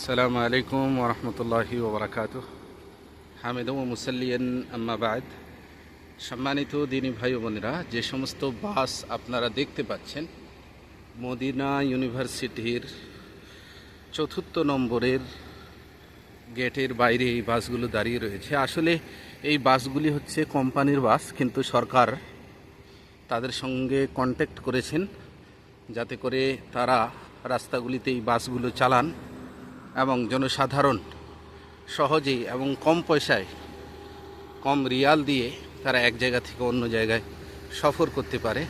السلام عليكم ورحمة الله وبركاته হামিদ ও মুসাল্লিয়ান আম্মাবাদ সম্মানিত দিনী ভাই ও বোনেরা যে সমস্ত বাস আপনারা দেখতে পাচ্ছেন মদিনা ইউনিভার্সিটির চতুর্থ নম্বরের গেটের বাইরে এই বাসগুলো দাঁড়িয়ে রয়েছে আসলে এই বাসগুলি হচ্ছে কোম্পানির বাস কিন্তু সরকার তাদের সঙ্গে কন্ট্যাক্ট করেছেন যাতে করে তারা রাস্তাগুলিতে এই বাসগুলো চালান এবং জনসাধারণ সহজেই এবং কম পয়সায় কম রিয়াল দিয়ে তারা এক জায়গা থেকে অন্য জায়গায় সফর করতে পারে।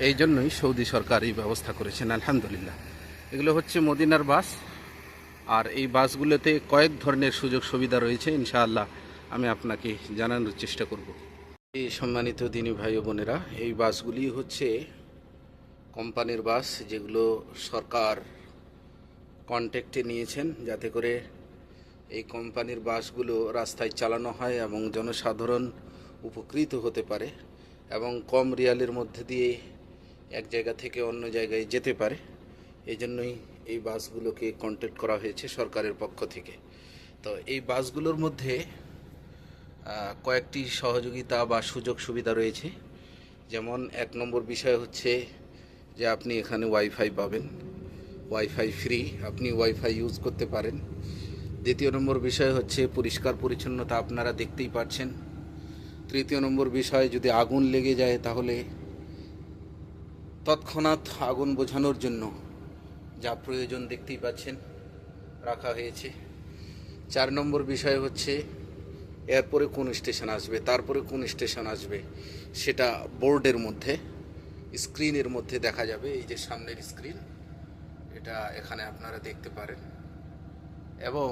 এই জন্যই সৌদি সরকার এই ব্যবস্থা করেছেন, আলহামদুলিল্লাহ। এগুলো হচ্ছে মদিনার বাস। আর এই বাসগুলোতে কয়েক ধরনের সুযোগ সুবিধা রয়েছে, ইনশাআল্লাহ আমি আপনাকে জানানোর চেষ্টা করব। এই সম্মানিত দিনী ভাই বোনেরা, এই বাসগুলি হচ্ছে কোম্পানির বাস যেগুলো সরকার কন্ট্যাক্টে নিয়েছেন যাতে করে এই কোম্পানির বাসগুলো রাস্তায় চালানো হয় এবং জনসাধারণ উপকৃত হতে পারে এবং কম রিয়ালের মধ্যে দিয়ে এক জায়গা থেকে অন্য জায়গায় যেতে পারে। এই জন্যই এই বাসগুলোকে কন্ট্যাক্ট করা হয়েছে সরকারের পক্ষ থেকে। তো এই বাসগুলোর মধ্যে কয়েকটি সহযোগিতা বা সুযোগ সুবিধা রয়েছে। যেমন এক নম্বর বিষয় হচ্ছে যে আপনি এখানে ওয়াইফাই পাবেন। ওয়াইফাই ফ্রি আপনি ওয়াইফাই ইউজ করতে পারেন। দ্বিতীয় নম্বর বিষয় হচ্ছে পরিষ্কার পরিচ্ছন্নতা, আপনারা দেখতেই পাচ্ছেন। তৃতীয় নম্বর বিষয়, যদি আগুন লেগে যায় তাহলে তৎক্ষণাৎ আগুন বোঝানোর জন্য যা প্রয়োজন দেখতেই পাচ্ছেন, রাখা হয়েছে। চার নম্বর বিষয় হচ্ছে এরপরে কোন স্টেশন আসবে, তারপরে কোন স্টেশন আসবে, সেটা বোর্ডের মধ্যে, স্ক্রিনের মধ্যে দেখা যাবে, এই যে সামনের স্ক্রিন। এটা এখানে আপনারা দেখতে পারেন। এবং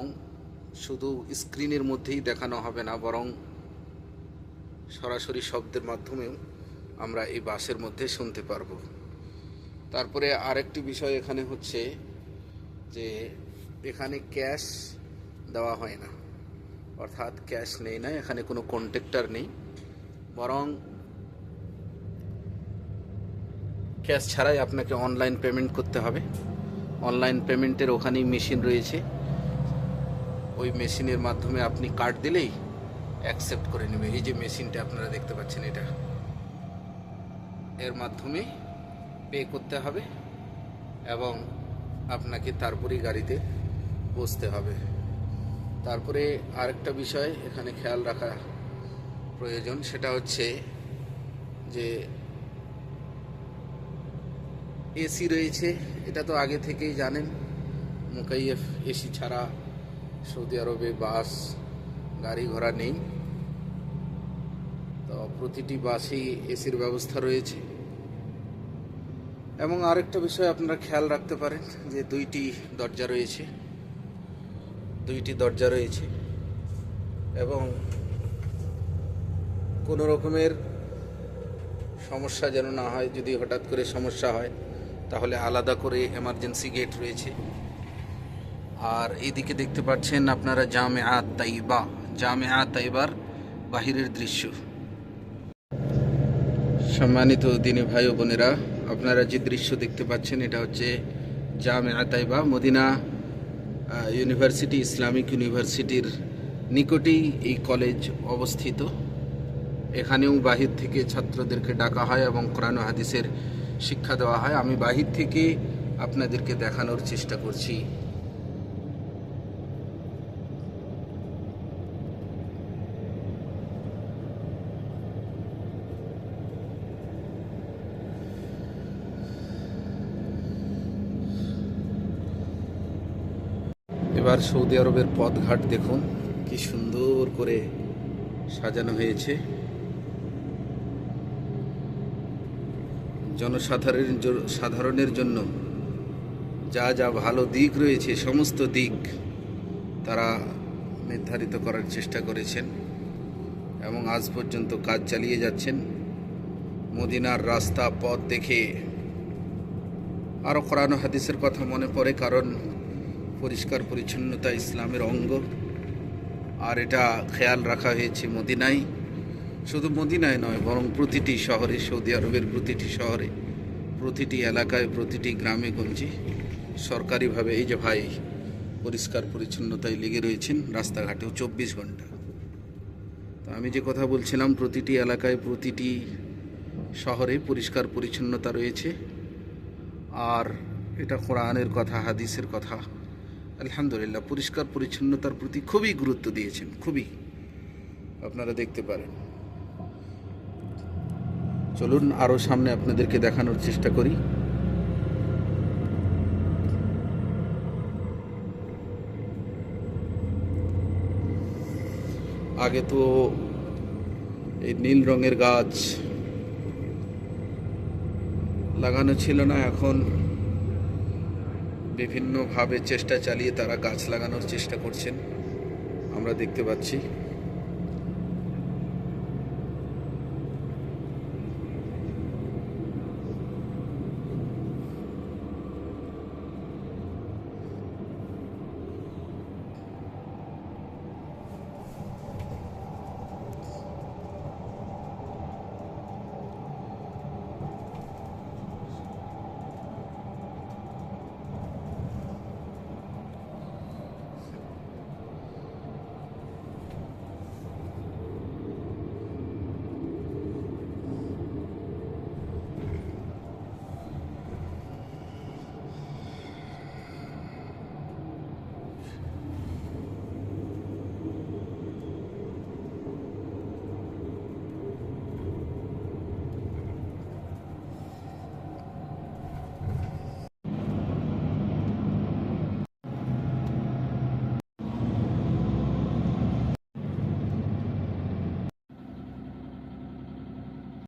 শুধু স্ক্রিনের মধ্যেই দেখানো হবে না, বরং সরাসরি শব্দের মাধ্যমেও আমরা এই বাসের মধ্যে শুনতে পারব। তারপরে আরেকটি বিষয় এখানে হচ্ছে যে এখানে ক্যাশ দেওয়া হয় না। অর্থাৎ ক্যাশ নেই না, এখানে কোনো কন্ট্রাক্টর নেই। বরং ক্যাশ ছাড়াই আপনাকে অনলাইন পেমেন্ট করতে হবে। অনলাইন পেমেন্টের ওখানেই মেশিন রয়েছে। ওই মেশিনের মাধ্যমে আপনি কার্ড দিলেই অ্যাকসেপ্ট করে নেবে। এই যে মেশিনটা আপনারা দেখতে পাচ্ছেন এটা। এর মাধ্যমে পে করতে হবে এবং আপনাকে তারপরেই গাড়িতে বসতে হবে। তারপরে আরেকটা বিষয় এখানে খেয়াল রাখা প্রয়োজন, সেটা হচ্ছে যে এসি রয়েছে, এটা তো আগে থেকেই জানেন। মুকাইয়েফ এসি ছাড়া সৌদি আরবে বাস, গাড়ি ঘোড়া নেই। তো প্রতিটি বাসেই এসির ব্যবস্থা রয়েছে। এবং আরেকটা বিষয় আপনারা খেয়াল রাখতে পারেন, যে দুইটি দরজা রয়েছে। দুইটি দরজা রয়েছে। এবং কোনো রকমের সমস্যা যেন না হয়, যদি হঠাৎ করে সমস্যা হয় তাহলে আলাদা করে এমার্জেন্সি গেট রয়েছে। আর এদিকে দেখতে পাচ্ছেন আপনারা জামে আত তাইবা। জামে আত তাইবার বাহিরের দৃশ্য। সম্মানিত দিনী ভাই বোনেরা, আপনারা যে দৃশ্য দেখতে পাচ্ছেন, এটা হচ্ছে জামে আতাইবা মদিনা ইউনিভার্সিটি, ইসলামিক ইউনিভার্সিটির নিকটেই এই কলেজ অবস্থিত। এখানেও বাহির থেকে ছাত্রদেরকে ডাকা হয় এবং কোরআন হাদিসের শিক্ষা দেওয়া হয়। আমি বাহির থেকে আপনাদেরকে দেখানোর চেষ্টা করছি। এবার সৌদি আরবের পথঘাট দেখুন, কি সুন্দর করে সাজানো হয়েছে। জনসাধারণের সাধারণের জন্য যা যা ভালো দিক রয়েছে, সমস্ত দিক তারা নির্ধারিত করার চেষ্টা করেছেন এবং আজ পর্যন্ত কাজ চালিয়ে যাচ্ছেন। মদিনার রাস্তা পথ দেখে আরও কোরআন হাদিসের কথা মনে পড়ে কারণ পরিষ্কার পরিচ্ছন্নতা ইসলামের অঙ্গ। আর এটা খেয়াল রাখা হয়েছে মদিনায়। শুধু মদিনায় নয়, বরং প্রতিটি শহরে, সৌদি আরবের প্রতিটি শহরে, প্রতিটি এলাকায়, প্রতিটি গ্রামে গঞ্জে সরকারিভাবে এই যে ভাই পরিষ্কার পরিচ্ছন্নতায় লেগে রয়েছেন, রাস্তাঘাটেও চব্বিশ ঘণ্টা। তো আমি যে কথা বলছিলাম, প্রতিটি এলাকায়, প্রতিটি শহরে পরিষ্কার পরিচ্ছন্নতা রয়েছে। আর এটা কোরআনের কথা, হাদিসের কথা, আলহামদুলিল্লাহ পরিষ্কার পরিচ্ছন্নতার প্রতি খুবই গুরুত্ব দিয়েছেন, খুবই। আপনারা দেখতে পারেন। চলুন আরও সামনে আপনাদেরকে দেখানোর চেষ্টা করি। আগে তো এই নীল রঙের গাছ লাগানো ছিল না, এখন বিভিন্নভাবে চেষ্টা চালিয়ে তারা গাছ লাগানোর চেষ্টা করছেন। আমরা দেখতে পাচ্ছি।